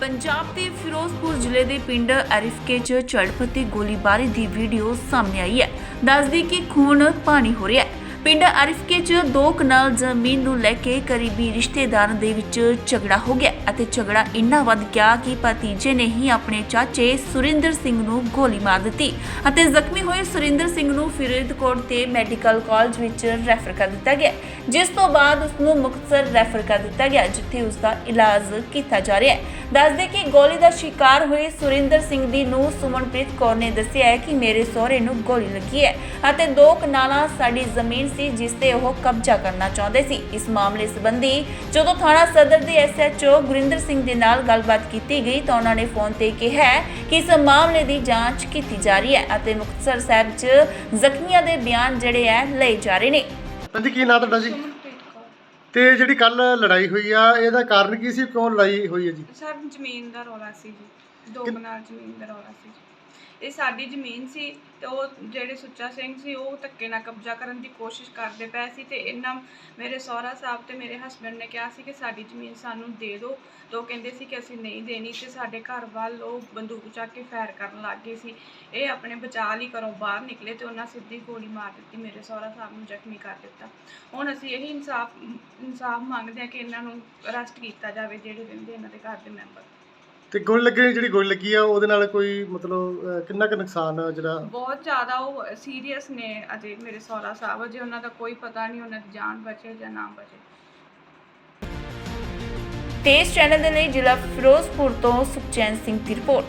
ਪੰਜਾਬ ਦੇ ਫਿਰੋਜ਼ਪੁਰ ਜ਼ਿਲ੍ਹੇ ਦੇ ਪਿੰਡ ਅਰਿਫਕੇ 'ਚ ਝੜਪਤੀ ਗੋਲੀਬਾਰੀ ਦੀ ਵੀਡੀਓ ਸਾਹਮਣੇ ਆਈ ਹੈ। ਦੱਸਦੀ ਕਿ ਖੂਨ ਪਾਣੀ ਹੋ ਰਿਹਾ ਹੈ। ਪਿੰਡ ਅਰਿਫਕੇ 'ਚ ਦੋ ਕਨਾਲ ਜ਼ਮੀਨ ਨੂੰ ਲੈ ਕੇ ਕਰੀਬੀ ਰਿਸ਼ਤੇਦਾਰਾਂ ਦੇ ਵਿੱਚ ਝਗੜਾ ਹੋ ਗਿਆ ਅਤੇ ਝਗੜਾ ਇੰਨਾ ਵੱਧ ਗਿਆ ਕਿ ਭਤੀਜੇ ਨੇ ਹੀ ਆਪਣੇ ਚਾਚੇ ਸੁਰਿੰਦਰ ਸਿੰਘ ਨੂੰ ਗੋਲੀ ਮਾਰ ਦਿੱਤੀ ਅਤੇ ਜ਼ਖਮੀ ਹੋਏ ਸੁਰਿੰਦਰ ਸਿੰਘ ਨੂੰ ਫਰੀਦਕੋਟ ਦੇ ਮੈਡੀਕਲ ਕਾਲਜ ਵਿੱਚ ਰੈਫਰ ਕਰ ਦਿੱਤਾ ਗਿਆ, ਜਿਸ ਤੋਂ ਬਾਅਦ ਉਸ ਨੂੰ ਮੁਕਤਸਰ ਰੈਫਰ ਕਰ ਦਿੱਤਾ ਗਿਆ, ਜਿੱਥੇ ਉਸ ਦਾ ਇਲਾਜ ਕੀਤਾ ਜਾ ਰਿਹਾ ਹੈ। ਦੱਸਦੇ ਕਿ ਗੋਲੀ ਦਾ ਸ਼ਿਕਾਰ ਹੋਏ ਸੁਰਿੰਦਰ ਸਿੰਘ ਦੀ ਨੂੰ ਸੁਮਨਪ੍ਰੀਤ ਕੌਰ ਨੇ ਦੱਸਿਆ ਹੈ ਕਿ ਮੇਰੇ ਸਹੁਰੇ ਨੂੰ ਗੋਲੀ ਲੱਗੀ ਹੈ ਅਤੇ ਦੋ ਕਨਾਲਾਂ ਸਾਡੀ ਜ਼ਮੀਨ ਸੀ ਜਿਸ ਤੇ ਉਹ ਕਬਜ਼ਾ ਕਰਨਾ ਚਾਹੁੰਦੇ ਸੀ। ਇਸ ਮਾਮਲੇ ਸੰਬੰਧੀ ਜਦੋਂ ਥਾਣਾ ਸਦਰ ਦੇ ਐਸਐਚਓ ਗੁਰਿੰਦਰ ਸਿੰਘ ਦੇ ਨਾਲ ਗੱਲਬਾਤ ਕੀਤੀ ਗਈ ਤਾਂ ਉਹਨਾਂ ਨੇ ਫੋਨ ਤੇ ਕਿਹਾ ਕਿ ਇਸ ਮਾਮਲੇ ਦੀ ਜਾਂਚ ਕੀਤੀ ਜਾ ਰਹੀ ਹੈ ਅਤੇ ਮੁਕਤਸਰ ਸਾਹਿਬ 'ਚ ਜ਼ਖਮੀਆਂ ਦੇ ਬਿਆਨ ਜਿਹੜੇ ਹੈ ਲਏ ਜਾ ਰਹੇ ਨੇ। ਹਾਂਜੀ ਕੀ ਨਾਂ ਤੁਹਾਡਾ ਜੀ? ਤੇ ਜਿਹੜੀ ਕੱਲ ਲੜਾਈ ਹੋਈ ਆ ਇਹਦਾ ਕਾਰਨ ਕੀ ਸੀ? ਕਿਉਂ ਲੜਾਈ ਹੋਈ ਹੈ ਜੀ? ਸਰ ਜ਼ਮੀਨ ਦਾ ਰੌਲਾ ਸੀ ਜੀ। ਦੋ ਕਿ- ਕਨਾਲ ਜ਼ਮੀਨ ਦਾ ਰੌਲਾ ਸੀ। ਇਹ ਸਾਡੀ ਜ਼ਮੀਨ ਸੀ ਤੇ ਉਹ ਜਿਹੜੇ ਸੁੱਚਾ ਸਿੰਘ ਸੀ ਉਹ ਧੱਕੇ ਨਾਲ ਕਬਜ਼ਾ ਕਰਨ ਦੀ ਕੋਸ਼ਿਸ਼ ਕਰਦੇ ਪਏ ਸੀ ਤੇ ਇਹਨਾਂ ਮੇਰੇ ਸਹੁਰਾ ਸਾਹਿਬ ਤੇ ਮੇਰੇ ਹਸਬੰਡ ਨੇ ਕਿਹਾ ਸੀ ਕਿ ਸਾਡੀ ਜ਼ਮੀਨ ਸਾਨੂੰ ਦੇ ਦਿਓ। ਤੇ ਉਹ ਕਹਿੰਦੇ ਸੀ ਕਿ ਅਸੀਂ ਨਹੀਂ ਦੇਣੀ ਤੇ ਸਾਡੇ ਘਰ ਵੱਲ ਉਹ ਬੰਦੂਕ ਚੱਕ ਕੇ ਫਾਇਰ ਕਰਨ ਲੱਗ ਗਏ ਸੀ। ਇਹ ਆਪਣੇ ਬਚਾਅ ਲਈ ਘਰੋਂ ਬਾਹਰ ਨਿਕਲੇ ਤੇ ਉਹਨਾਂ ਸਿੱਧੀ ਗੋਲੀ ਮਾਰ ਦਿੱਤੀ ਮੇਰੇ ਸਹੁਰਾ ਸਾਹਿਬ ਨੂੰ ਜ਼ਖਮੀ ਕਰ ਦਿੱਤਾ। ਹੁਣ ਅਸੀਂ ਇਹੀ ਇਨਸਾਫ ਇਨਸਾਫ ਮੰਗਦੇ ਹਾਂ ਕਿ ਇਹਨਾਂ ਨੂੰ ਅਰੈਸਟ ਕੀਤਾ ਜਾਵੇ ਜਿਹੜੇ ਰਹਿੰਦੇ ਇਹਨਾਂ ਦੇ ਘਰ ਦੇ ਮੈਂਬਰ ਤੇ ਗੋਲੀ ਲੱਗੀ ਜਿਹੜੀ ਗੋਲੀ ਲੱਗੀ ਆ ਉਹਦੇ ਨਾਲ ਕੋਈ ਮਤਲਬ ਅਹ, ਕਿੰਨਾ ਕੁ ਨੁਕਸਾਨ ਆ ਜਿਹੜਾ? ਬਹੁਤ ਜ਼ਿਆਦਾ ਉਹ ਸੀਰੀਅਸ ਨੇ ਅਜੇ ਮੇਰੇ ਸਹੁਰਾ ਸਾਹਿਬ ਅਜੇ ਉਹਨਾਂ ਦਾ ਕੋਈ ਪਤਾ ਨਹੀਂ ਉਹਨਾਂ ਦੀ ਜਾਨ ਬਚੇ ਜਾਂ ਨਾ ਬਚੇ। ਤੇਜ਼ ਚੈਨਲ ਦੇ ਲਈ ਜ਼ਿਲ੍ਹਾ ਫਿਰੋਜ਼ਪੁਰ ਤੋਂ ਸੁਖਚੈਨ ਸਿੰਘ ਦੀ ਰਿਪੋਰਟ।